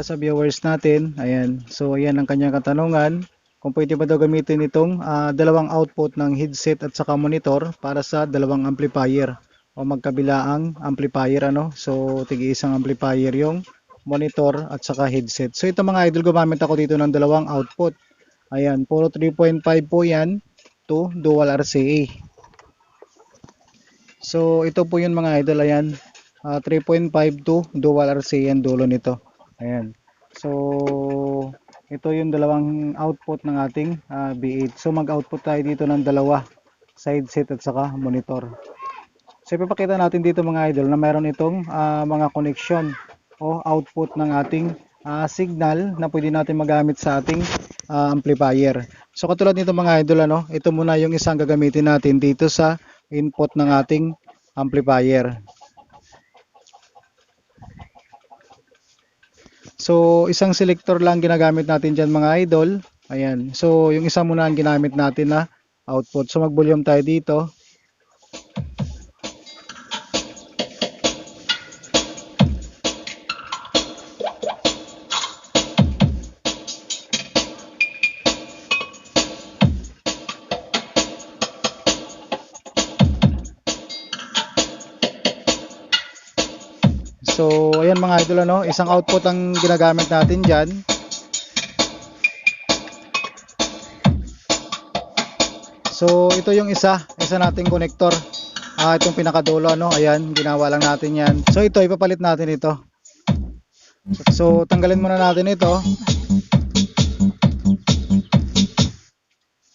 pala sa viewers natin. Ayan. So ayan ang kanyang katanungan. Kung pwede ba daw gamitin itong ah, dalawang output ng headset at saka monitor para sa dalawang amplifier o magkabilaang amplifier ano. So tigi isang amplifier yung monitor at saka headset. So ito mga idol gumamit ako dito ng dalawang output. Ayan, puro 3.5 po yan to dual RCA. So ito po yun mga idol ayan. Ah, 3.5 to dual RCA ang dulo nito. Ayan. So ito yung dalawang output ng ating ah, B8. So mag-output tayo dito ng dalawa. Side set at saka monitor. So ipapakita natin dito mga idol na mayroon itong ah, mga connection o output ng ating ah, signal na pwede natin magamit sa ating ah, amplifier. So katulad nito mga idol ano, ito muna yung isang gagamitin natin dito sa input ng ating amplifier. So isang selector lang ginagamit natin diyan mga idol. Ayan. So yung isa muna ang ginamit natin na output. So mag-volume tayo dito. So, ayan mga idol ano, isang output ang ginagamit natin diyan. So, ito yung isa, isa nating connector. Ah, itong pinakadulo ano, ayan, ginawa lang natin 'yan. So, ito ipapalit natin ito. So, tanggalin muna natin ito.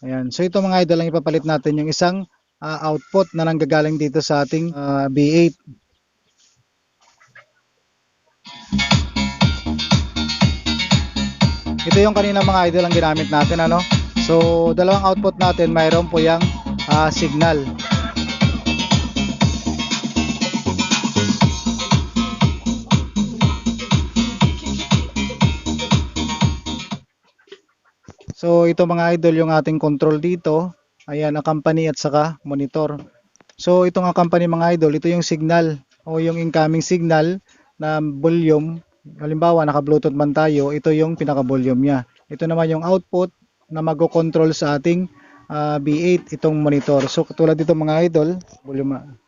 Ayan. So, ito mga idol ang ipapalit natin yung isang ah, output na nanggagaling dito sa ating ah, B8. Ito yung kanina mga idol ang ginamit natin ano. So, dalawang output natin, mayroon po yung ah, signal. So, ito mga idol yung ating control dito. Ayan, ang company at saka monitor. So, ito nga company mga idol, ito yung signal o yung incoming signal na volume halimbawa naka-bluetooth man tayo, ito yung pinaka-volume niya. Ito naman yung output na mag-control sa ating ah, B8 itong monitor. So katulad dito mga idol, volume